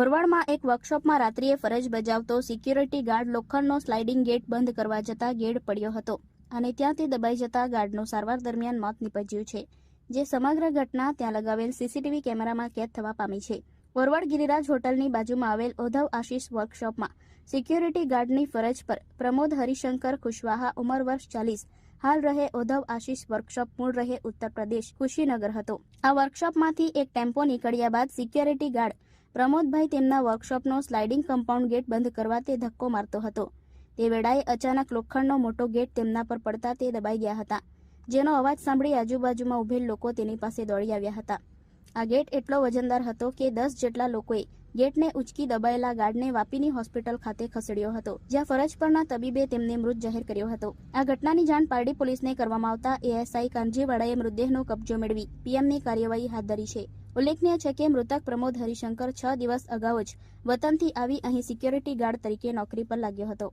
ઓરવાડમાં એક વર્કશોપમાં રાત્રિએ ફરજ બજાવતો સિક્યુરિટી ગાર્ડ લોખંડનો સ્લાઇડિંગ ગેટ બંધ કરવા જતા ગેડ પડ્યો હતો અને ત્યાંથી દબાઈ જતા ગાર્ડનું સારવાર દરમિયાન મોત નીપજ્યું છે, જે સમગ્ર ઘટના ત્યાં લગાવેલ સીસીટીવી કેમેરામાં કેદ થવા પામી છે. ઓરવાડ ગિરિરાજ હોટલની બાજુમાં આવેલ ઓધવ આશીષ વર્કશોપમાં સિક્યુરિટી ગાર્ડની ફરજ પર પ્રમોદ હરિશંકર કુશવાહા ઉંમર વર્ષ ચાલીસ, હાલ રહે ઓધવ આશીષ વર્કશોપ મૂળ રહે ઉત્તર પ્રદેશ કુશીનગર હતો. આ વર્કશોપમાંથી એક ટેમ્પો નીકળ્યા બાદ સિક્યોરિટી ગાર્ડ પ્રમોદભાઈ તેમના વર્કશોપનો સ્લાઇડિંગ કમ્પાઉન્ડ ગેટ બંધ કરવા તે ધક્કો મારતો હતો. તે વેળાએ અચાનક લોખંડનો મોટો ગેટ તેમના પર પડતા તે દબાઈ ગયા હતા, જેનો અવાજ સાંભળી આજુબાજુમાં ઉભેલ લોકો તેની પાસે દોડી આવ્યા હતા. આ ગેટ એટલો વજનદાર હતો કે દસ જેટલા લોકોએ ગેટને ઉચકી દબાયેલા ગાર્ડને વાપીની હોસ્પિટલ ખાતે ખસેડ્યો હતો, જ્યાં ફરજ પરના તબીબે તેમને મૃત જાહેર કર્યો હતો. આ ઘટનાની જાણ પારડી પોલીસને કરવામાં આવતા એએસઆઈ કાનજીવાડાએ મૃતદેહનો કબજો મેળવી પીએમની કાર્યવાહી હાથ ધરી છે. ઉલ્લેખનીય છે કે મૃતક પ્રમોદ હરિશંકર છ દિવસ અગાઉ જ વતનથી આવી અહીં સિક્યોરિટી ગાર્ડ તરીકે નોકરી પર લાગ્યો હતો.